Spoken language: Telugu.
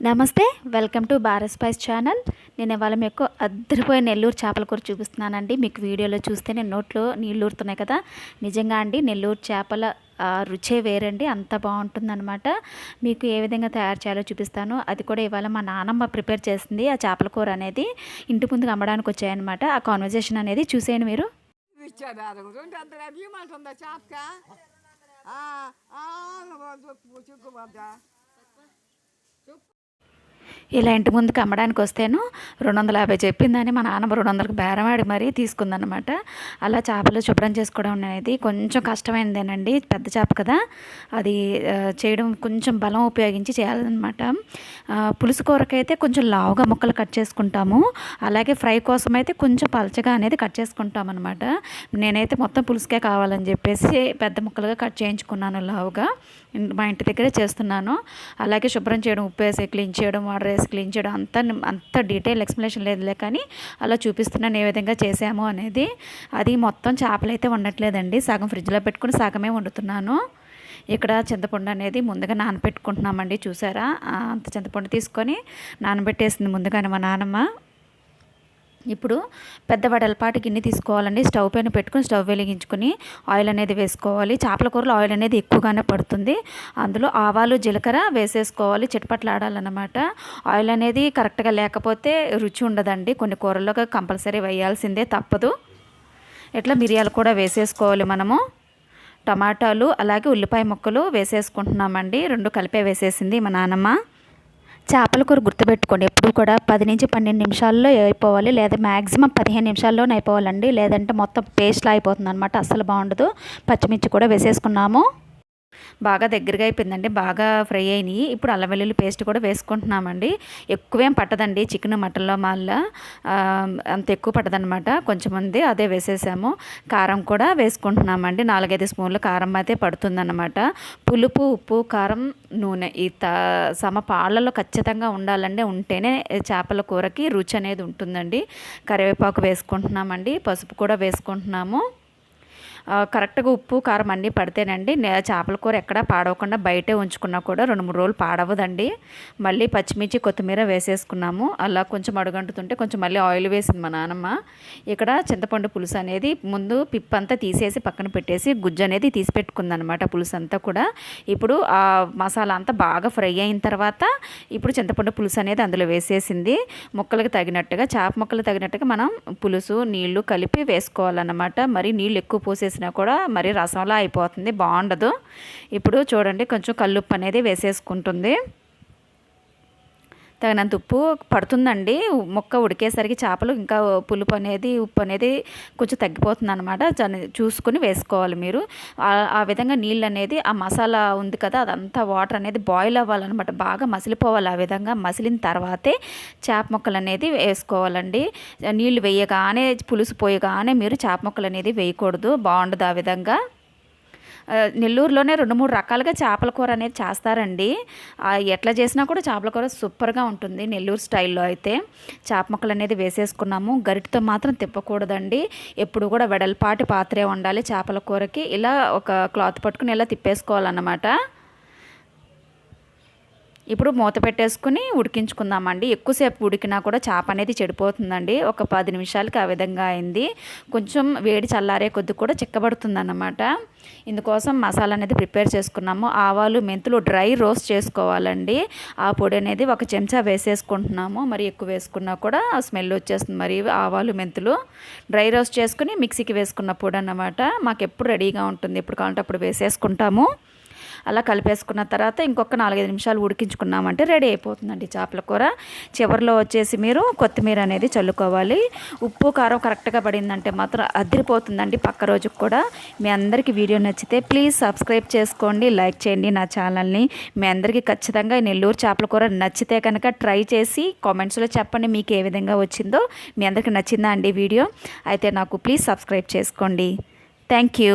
నమస్తే welcome to Bharat spice channel నేను ఇవాళ మీకు అద్దరిపోయే నెల్లూరు చేపల కూర చూపిస్తున్నానండి మీకు వీడియోలో చూస్తే నేను నోట్లో నీళ్ళు ఊరుతున్నాయి కదా నిజంగా అండి నెల్లూరు చేపల రుచే వేరండి అంత బాగుంటుందన్నమాట మీకు ఏ విధంగా తయారు చేయాలో చూపిస్తాను అది కూడా ఇవాళ మా నాన్నమ్మ ప్రిపేర్ చేసింది ఆ చేపల కూర అనేది ఇంటి ముందుకు అమ్మడానికి వచ్చాయన్నమాట ఆ కాన్వర్జేషన్ అనేది చూసేయండి మీరు చెప్పు ఇలా ఇంటి ముందుకు అమ్మడానికి వస్తేను రెండు వందల యాభై చెప్పిందని మా నాన్నమ్మ రెండు వందలకు బేరమాడి మరీ తీసుకుందనమాట అలా చేపలు శుభ్రం చేసుకోవడం అనేది కొంచెం కష్టమైనదేనండి పెద్ద చేప కదా. అది చేయడం కొంచెం బలం ఉపయోగించి చేయాలన్నమాట. పులుసు కూరకైతే కొంచెం లావుగా ముక్కలు కట్ చేసుకుంటాము. అలాగే ఫ్రై కోసం అయితే కొంచెం పలచగా అనేది కట్ చేసుకుంటాం అనమాట నేనైతే మొత్తం పులుసుకే కావాలని చెప్పేసి పెద్ద ముక్కలుగా కట్ చేయించుకున్నాను లావుగా. మా ఇంటి దగ్గరే చేస్తున్నాను. అలాగే శుభ్రం చేయడం ఉప్పు వేసి క్లీన్ చేయడం వాటర్ వేసి క్లీన్ చేయడం అంత అంత డీటెయిల్ ఎక్స్ప్లెనేషన్ లేదులే కానీ అలా చూపిస్తున్నాను ఏ విధంగా చేసాము అనేది. అది మొత్తం చేపలు అయితే ఉండట్లేదండి సగం ఫ్రిడ్జ్లో పెట్టుకుని సగమే వండుతున్నాను. ఇక్కడ చింతపండు అనేది ముందుగా నానబెట్టుకుంటున్నామండి చూసారా? అంత చింతపండు తీసుకొని నానబెట్టేసింది ముందుగానే మా నానమ్మ. ఇప్పుడు పెద్ద వడలపాటి గిన్నె తీసుకోవాలండి. స్టవ్ పైన పెట్టుకుని స్టవ్ వెలిగించుకుని ఆయిల్ అనేది వేసుకోవాలి. చేపల కూరలో ఆయిల్ అనేది ఎక్కువగానే పడుతుంది. అందులో ఆవాలు జీలకర్ర వేసేసుకోవాలి. చిటపట్లాడాలన్నమాట. ఆయిల్ అనేది కరెక్ట్గా లేకపోతే రుచి ఉండదండి. కొన్ని కూరల్లో కంపల్సరీ వేయాల్సిందే తప్పదు. ఇట్లా మిరియాలు కూడా వేసేసుకోవాలి మనము. టమాటాలు అలాగే ఉల్లిపాయ ముక్కలు వేసేసుకుంటున్నామండి. రెండు కలిపే వేసేసింది మా నాన్నమ్మ చేపల కూర గుర్తుపెట్టుకోండి. ఎప్పుడు కూడా పది నుంచి పన్నెండు నిమిషాల్లో అయిపోవాలి. లేదా మ్యాక్సిమం పదిహేను నిమిషాల్లోనే అయిపోవాలండి. లేదంటే మొత్తం పేస్ట్లా అయిపోతుంది అనమాట అస్సలు బాగుండదు. పచ్చిమిర్చి కూడా వేసేసుకున్నాము. బాగా దగ్గరగా అయిపోయిందండి. బాగా ఫ్రై అయినాయి. ఇప్పుడు అల్లం వెల్లుల్లి పేస్ట్ కూడా వేసుకుంటున్నామండి. ఎక్కువేం పట్టదండి చికెన్ మటన్లో మళ్ళా అంత ఎక్కువ పట్టదనమాట కొంచెం ఉంది అదే వేసేసాము. కారం కూడా వేసుకుంటున్నామండి. నాలుగైదు స్పూన్లు కారం అయితే పడుతుందన్నమాట. పులుపు ఉప్పు కారం నూనె ఈ త సమ పాళ్ళలో ఖచ్చితంగా ఉండాలండి. ఉంటేనే చేపల కూరకి రుచి అనేది ఉంటుందండి. కరివేపాకు వేసుకుంటున్నామండి. పసుపు కూడా వేసుకుంటున్నాము. కరెక్ట్గా ఉప్పు కారం అన్నీ పడితేనండి చేపల కూర ఎక్కడా పాడవకుండా బయటే ఉంచుకున్నా కూడా రెండు మూడు రోజులు పాడవదండి. మళ్ళీ పచ్చిమిర్చి కొత్తిమీర వేసేసుకున్నాము. అలా కొంచెం అడుగంటుతుంటే కొంచెం మళ్ళీ ఆయిల్ వేసింది మా నాన్నమ్మ ఇక్కడ చింతపండు పులుసు అనేది ముందు పిప్ అంతా తీసేసి పక్కన పెట్టేసి గుజ్జు అనేది తీసి పెట్టుకుందనమాట పులుసు అంతా కూడా. ఇప్పుడు ఆ మసాలా అంతా బాగా ఫ్రై అయిన తర్వాత ఇప్పుడు చింతపండు పులుసు అనేది అందులో వేసేసింది. ముక్కలకు తగినట్టుగా చేప ముక్కలు తగినట్టుగా మనం పులుసు నీళ్ళు కలిపి వేసుకోవాలన్నమాట. మరి నీళ్ళు ఎక్కువ చేసినా కూడా మరి రసంలా అయిపోతుంది బాగుండదు. ఇప్పుడు చూడండి కొంచెం కల్లుప్పు అనేది వేసేసుకుంటుంది. తగినంత ఉప్పు పడుతుందండి. ముక్క ఉడికేసరికి చేపలు ఇంకా పులుపు అనేది ఉప్పు అనేది కొంచెం తగ్గిపోతుంది అనమాట చూసుకుని వేసుకోవాలి మీరు. ఆ- విధంగా నీళ్ళు అనేది ఆ మసాలా ఉంది కదా అదంతా వాటర్ అనేది బాయిల్ అవ్వాలన్నమాట. బాగా మసిలిపోవాలి ఆ విధంగా. మసిలిన తర్వాతే చేప ముక్కలు అనేది వేసుకోవాలండి. నీళ్ళు వేయగానే పులుసు పోయగానే మీరు చేప ముక్కలు అనేది వేయకూడదు. బాగుండదు ఆ విధంగా. నెల్లూరులోనే రెండు మూడు రకాలుగా చేపల కూర అనేది చేస్తారండి. ఎట్లా చేసినా కూడా చేపల కూర సూపర్గా ఉంటుంది నెల్లూరు స్టైల్లో అయితే. చేప ముక్కలు అనేది వేసేసుకున్నాము. గరిటతో మాత్రం తిప్పకూడదండి. ఎప్పుడు కూడా వెడల్పాటి పాత్రే ఉండాలి చేపల కూరకి. ఇలా ఒక క్లాత్ పట్టుకుని ఇలా తిప్పేసుకోవాలన్నమాట. ఇప్పుడు మూత పెట్టేసుకుని ఉడికించుకుందామండి. ఎక్కువసేపు ఉడికినా కూడా చేప అనేది చెడిపోతుందండి. ఒక పది నిమిషాలకి ఆ విధంగా అయింది. కొంచెం వేడి చల్లారే కొద్ది కూడా చిక్కబడుతుందన్నమాట. ఇందుకోసం మసాలా అనేది ప్రిపేర్ చేసుకున్నాము. ఆవాలు మెంతులు డ్రై రోస్ట్ చేసుకోవాలండి. ఆ పొడి అనేది ఒక చెంచా వేసేసుకుంటున్నాము. మరి ఎక్కువ వేసుకున్నా కూడా స్మెల్ వచ్చేస్తుంది. మరి ఆవాలు మెంతులు డ్రై రోస్ట్ చేసుకుని మిక్సీకి వేసుకున్న పొడి అన్నమాట మాకు ఎప్పుడు రెడీగా ఉంటుంది. ఎప్పుడు కావాలంటే అప్పుడు వేసేసుకుంటాము. అలా కలిపేసుకున్న తర్వాత ఇంకొక నాలుగైదు నిమిషాలు ఉడికించుకున్నామంటే రెడీ అయిపోతుందండి చేపల కూర. చివరిలో వచ్చేసి మీరు కొత్తిమీర అనేది చల్లుకోవాలి. ఉప్పు కారం కరెక్ట్గా పడిందంటే మాత్రం అదిరిపోతుందండి పక్క రోజుకు కూడా. మీ అందరికీ వీడియో నచ్చితే ప్లీజ్ సబ్స్క్రైబ్ చేసుకోండి లైక్ చేయండి నా ఛానల్ని. మీ అందరికీ ఖచ్చితంగా నెల్లూరు చేపల కూర నచ్చితే కనుక ట్రై చేసి కామెంట్స్లో చెప్పండి మీకు ఏ విధంగా వచ్చిందో. మీ అందరికీ నచ్చిందా అండి వీడియో? అయితే నాకు ప్లీజ్ సబ్స్క్రైబ్ చేసుకోండి. Thank you.